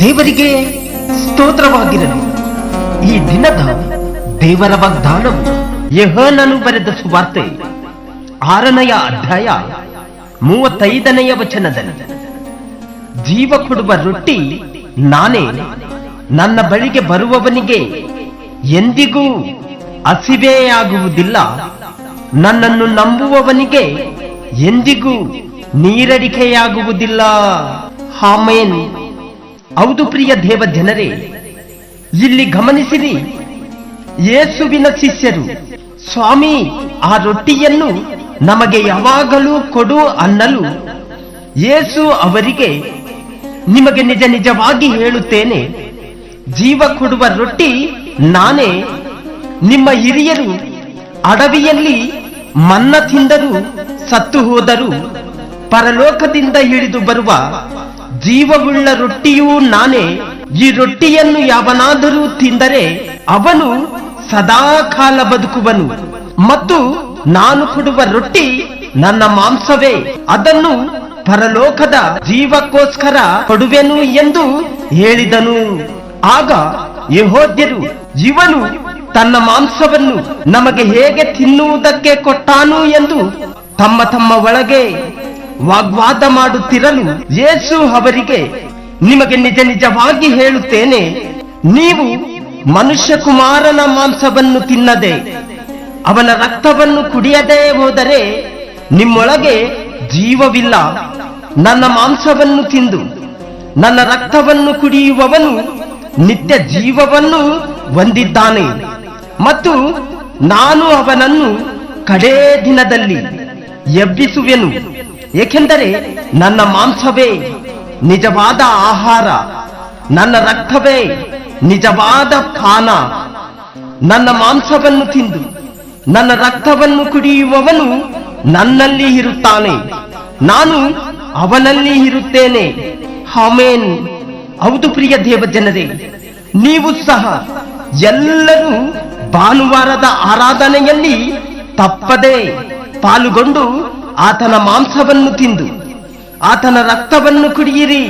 ದೇವರಿಗೆ ಸ್ತೋತ್ರವಾಗಿರಲಿ. ಈ ದಿನದ ದೇವರ ವಾಗ್ದಾನವು ಯಹನನು ಬರೆದ ಸುವಾರ್ತೆ, ಆರನೆಯ ಅಧ್ಯಾಯ ಮೂವತ್ತೈದನೆಯ ವಚನದಲ್ಲಿ, ಜೀವ ಕೊಡುವ ರೊಟ್ಟಿ ನಾನೇ, ನನ್ನ ಬಳಿಗೆ ಬರುವವನಿಗೆ ಎಂದಿಗೂ ಹಸಿವೆಯಾಗುವುದಿಲ್ಲ. ನನ್ನನ್ನು ನಂಬುವವನಿಗೆ ಎಂದಿಗೂ ನೀರಡಿಕೆಯಾಗುವುದಿಲ್ಲ. ಹಾಮೇನ್ ಹೌದು ಪ್ರಿಯ ದೇವ ಜನರೇ ಇಲ್ಲಿ ಗಮನಿಸಿರಿ, ಯೇಸುವಿನ ಶಿಷ್ಯರು, ಸ್ವಾಮಿ, ಆ ರೊಟ್ಟಿಯನ್ನು ನಮಗೆ ಯಾವಾಗಲೂ ಕೊಡು ಅನ್ನಲು ಯೇಸು ಅವರಿಗೆ ನಿಮಗೆ ನಿಜ ನಿಜವಾಗಿ ಹೇಳುತ್ತೇನೆ, ಜೀವ ಕೊಡುವ ರೊಟ್ಟಿ ನಾನೇ, ನಿಮ್ಮ ಹಿರಿಯರು ಅಡವಿಯಲ್ಲಿ ಮನ್ನ ತಿಂದರು ಸತ್ತು ಹೋದರು ಪರಲೋಕದಿಂದ ಇಳಿದು ಬರುವ ಜೀವವುಳ್ಳ ರೊಟ್ಟಿಯೂ ನಾನೇ. ಈ ರೊಟ್ಟಿಯನ್ನು ಯಾವನಾದರೂ ತಿಂದರೆ ಅವನು ಸದಾ ಕಾಲ ಬದುಕುವನು. ಮತ್ತು ನಾನು ಕೊಡುವ ರೊಟ್ಟಿ ನನ್ನ ಮಾಂಸವೇ. ಅದನ್ನು ಪರಲೋಕದ ಜೀವಕ್ಕೋಸ್ಕರ ಕೊಡುವೆನು ಎಂದು ಹೇಳಿದನು. ಆಗ ಯಹೋದ್ಯರು, ಇವನು ತನ್ನ ಮಾಂಸವನ್ನು ನಮಗೆ ಹೇಗೆ ತಿನ್ನುವುದಕ್ಕೆ ಕೊಟ್ಟಾನು ಎಂದು ತಮ್ಮ ತಮ್ಮ ಒಳಗೆ ವಾಗ್ವಾದ ಮಾಡುತ್ತಿರಲು ಯೇಸು ಅವರಿಗೆ ನಿಮಗೆ ನಿಜ ನಿಜವಾಗಿ ಹೇಳುತ್ತೇನೆ, ನೀವು ಮನುಷ್ಯ ಕುಮಾರನ ಮಾಂಸವನ್ನು ತಿನ್ನದೆ ಅವನ ರಕ್ತವನ್ನು ಕುಡಿಯದೇ ಹೋದರೆ ನಿಮ್ಮೊಳಗೆ ಜೀವವಿಲ್ಲ. ನನ್ನ ಮಾಂಸವನ್ನು ತಿಂದು ನನ್ನ ರಕ್ತವನ್ನು ಕುಡಿಯುವವನು ನಿತ್ಯ ಜೀವವನ್ನು ಹೊಂದಿದ್ದಾನೆ. ಮತ್ತು ನಾನು ಅವನನ್ನು ಕಡೇ ದಿನದಲ್ಲಿ ಎಬ್ಬಿಸುವೆನು. ಏಕೆಂದರೆ ನನ್ನ ಮಾಂಸವೇ ನಿಜವಾದ ಆಹಾರ, ನನ್ನ ರಕ್ತವೇ ನಿಜವಾದ ಪಾನ. ನನ್ನ ಮಾಂಸವನ್ನು ತಿಂದು, ನನ್ನ ರಕ್ತವನ್ನು ಕುಡಿಯುವವನು ನನ್ನಲ್ಲಿ ಇರುತ್ತಾನೆ. ನಾನು ಅವನಲ್ಲಿ ಇರುತ್ತೇನೆ. ಹಾಮೇನ್ ಹೌದು ಪ್ರಿಯ ದೇವ ಜನರೇ ನೀವು ಸಹ ಎಲ್ಲರೂ ಭಾನುವಾರದ ಆರಾಧನೆಯಲ್ಲಿ ತಪ್ಪದೆ ಪಾಲುಗೊಂಡು ಆತನ ಮಾಂಸವನ್ನು ತಿಂದು ಆತನ ರಕ್ತವನ್ನು ಕುಡಿಯಿರಿ.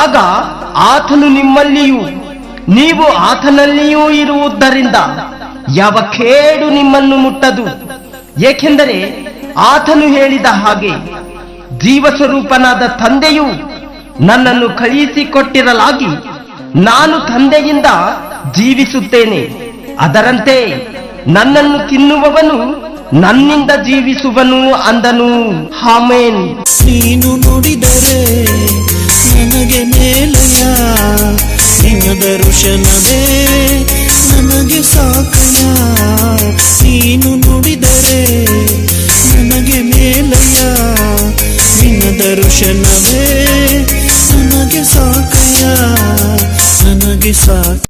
ಆಗ ಆತನು ನಿಮ್ಮಲ್ಲಿಯೂ, ನೀವು ಆತನಲ್ಲಿಯೂ ಇರುವುದರಿಂದ ಯಾವ ಕೇಡು ನಿಮ್ಮನ್ನು ಮುಟ್ಟದು. ಏಕೆಂದರೆ ಆತನು ಹೇಳಿದ ಹಾಗೆ ಜೀವಸ್ವರೂಪನಾದ ತಂದೆಯು ನನ್ನನ್ನು ಕಳುಹಿಸಿಕೊಟ್ಟಿರಲಾಗಿ ನಾನು ತಂದೆಯಿಂದ ಜೀವಿಸುತ್ತೇನೆ. ಅದರಂತೆ ನನ್ನನ್ನು ತಿನ್ನುವವನು ನನ್ನಿಂದ ಜೀವಿಸುವನು ಅಂದನು. ಹಾಮೇನ್ ನೀನು ನುಡಿದರೆ ನನಗೆ ಮೇಲಯ ನಿನ್ನ ದರ್ಶನವೇ ನನಗೆ ಸಾಕಯ ನೀನು ನುಡಿದರೆ ನನಗೆ ಮೇಲಯ ನಿನ್ನ ದರ್ಶನವೇ ನನಗೆ ಸಾಕಯ ನನಗೆ ಸಾಕ